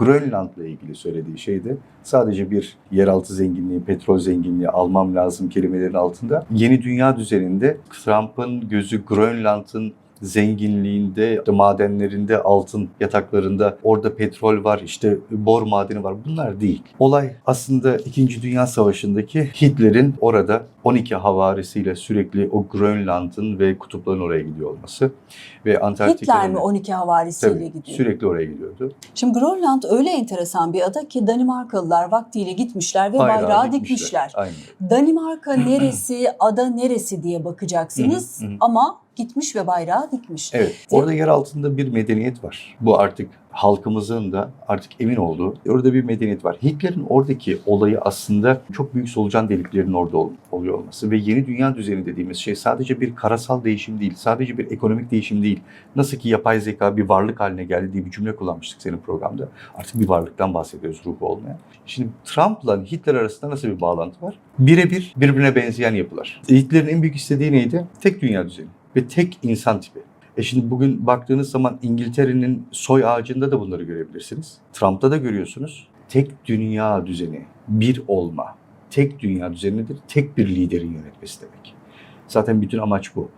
Grönland'la ilgili söylediği şey de sadece bir yeraltı zenginliği, petrol zenginliği almam lazım kelimelerin altında. Yeni dünya düzeninde Trump'ın gözü Grönland'ın zenginliğinde, madenlerinde, altın yataklarında, orada petrol var, işte bor madeni var. Bunlar değil. Olay aslında 2. Dünya Savaşı'ndaki Hitler'in orada 12 havarisiyle sürekli o Grönland'ın ve kutupların oraya gidiyor olması ve Antarktika'nın Hitler mi 12 havarisiyle Tabii, gidiyor? sürekli oraya gidiyordu. Şimdi Grönland öyle enteresan bir ada ki Danimarkalılar vaktiyle gitmişler ve bayrağı, dikmişler. Aynen. Danimarka neresi, ada neresi diye bakacaksınız ama gitmiş ve bayrağı dikmiş. Evet, orada yer altında bir medeniyet var. Bu artık halkımızın da artık emin olduğu orada bir medeniyet var. Hitler'in oradaki olayı aslında çok büyük solucan deliklerinin orada ol- oluyor olması ve yeni dünya düzeni dediğimiz şey sadece bir karasal değişim değil, sadece bir ekonomik değişim değil. Nasıl ki yapay zeka bir varlık haline geldi diye bir cümle kullanmıştık senin programda. Artık bir varlıktan bahsediyoruz ruhu olmayan. Şimdi Trump'la Hitler arasında nasıl bir bağlantı var? Birebir birbirine benzeyen yapılar. Hitler'in en büyük istediği neydi? Tek dünya düzeni ve tek insan tipi. E şimdi bugün baktığınız zaman İngiltere'nin soy ağacında da bunları görebilirsiniz. Trump'ta da görüyorsunuz. Tek dünya düzeni, bir olma. Tek dünya düzeni nedir? Tek bir liderin yönetmesi demek. Zaten bütün amaç bu.